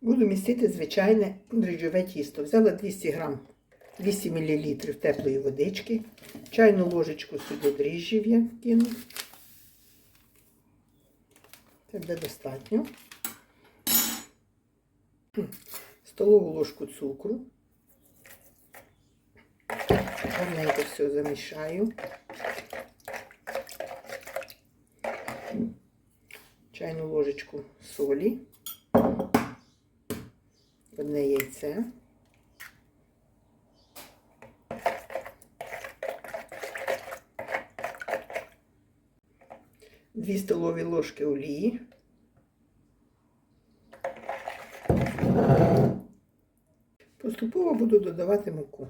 Буду містити звичайне дріжджове тісто. Взяла 200 грам, 200 мл теплої водички, чайну ложечку сюди дріжджів я кину. Це буде достатньо. Столову ложку цукру. Гарненько все замішаю. Чайну ложечку солі. Одне яйце. Дві столові ложки олії. Поступово буду додавати муку.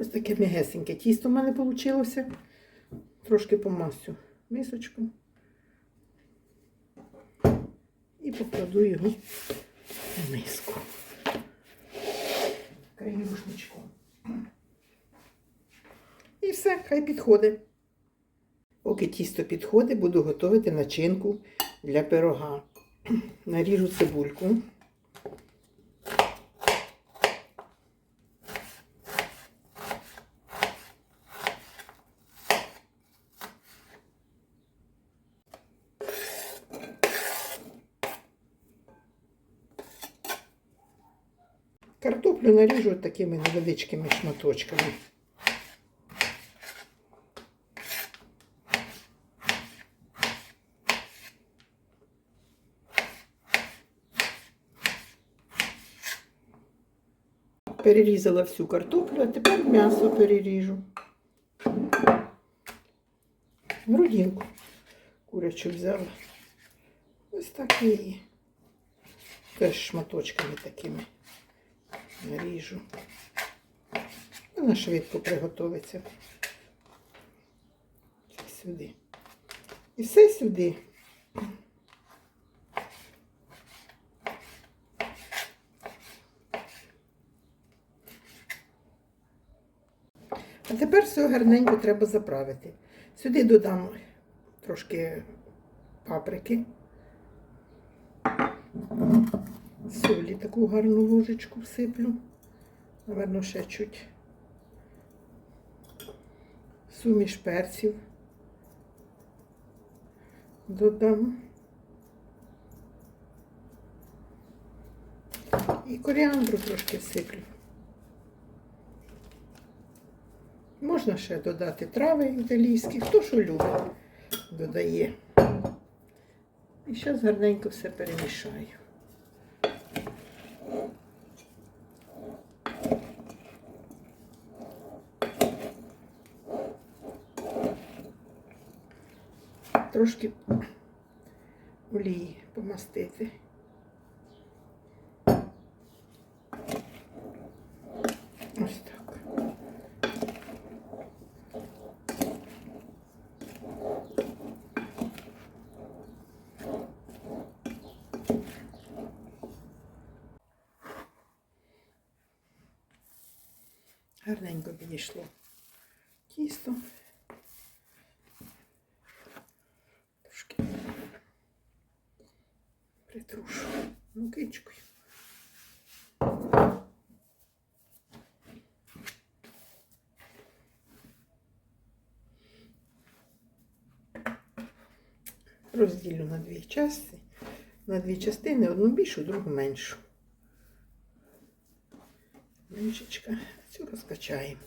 Ось таке м'ягесеньке тісто в мене вийшло. Трошки помасю мисочку. І покладу його в миску. Краю рушничком. І все, хай підходить. Поки тісто підходить, буду готувати начинку для пирога. Наріжу цибульку. Картоплю наріжу такими невеличкими шматочками. Перерізала всю картоплю, а тепер м'ясо переріжу. Грудинку курячу взяла. Ось так її. Теж шматочками такими наріжу. Вона швидко приготовиться. Сюди. І все сюди. А тепер все гарненько треба заправити. Сюди додам трошки паприки. Солі таку гарну ложечку всиплю. Наверно, ще чуть. Суміш перців. Додам. І коріандру трошки всиплю. Можна ще додати трави італійські, хто що любить, додає. І зараз гарненько все перемішаю. Трошки олії помастити. Ось так. Гарненько підійшло тісто. Притрушу мукичкою. Розділю на дві частини, на дві частини, одну більшу, другу меншу. Меншечка, цю розкачаємо.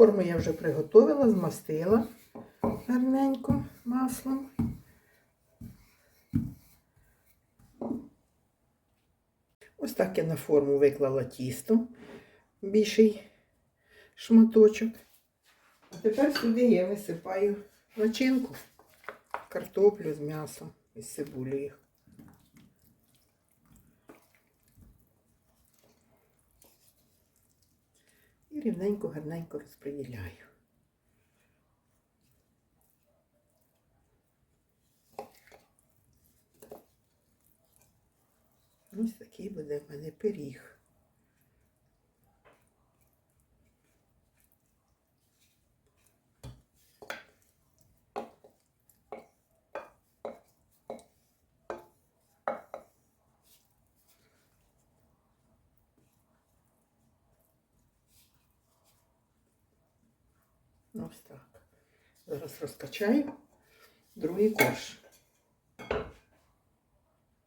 Форму я вже приготувала, змастила гарненько маслом. Ось так я на форму виклала тісто, більший шматочок. А тепер сюди я висипаю начинку, картоплю з м'ясом і з цибулею. Рівненько, гарненько розподіляю. Ось такий буде в мене пиріг. Ось так. Зараз розкачаю другий корж.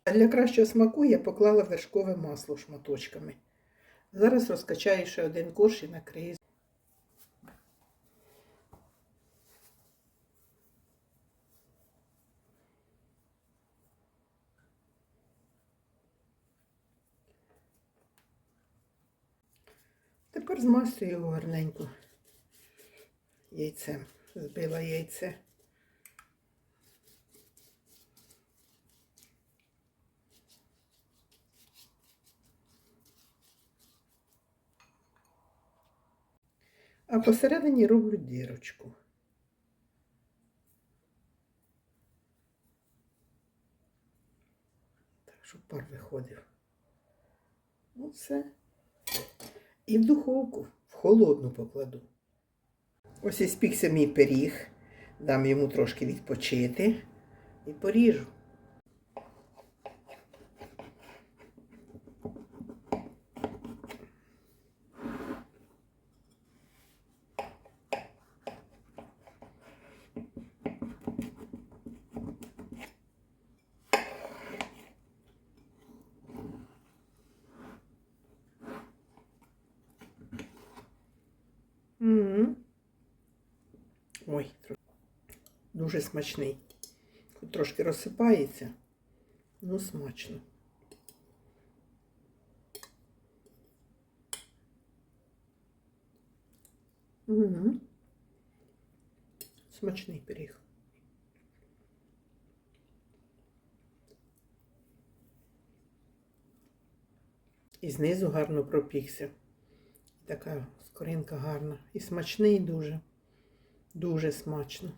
Для кращого смаку я поклала вершкове масло шматочками. Зараз розкачаю ще один корж і накрию. Тепер змастую його гарненько яйцем. Збила яйце. А посередині роблю дірочку. Так, щоб пар виходив. Ну, все. І в духовку, в холодну покладу. Ось і спікся мій пиріг. Дам йому трошки відпочити і поріжу. Дуже смачний. Трошки розсипається, ну смачно. Угу. Смачний пиріг. І знизу гарно пропікся. Така скоринка гарна. І смачний дуже. Дуже смачно.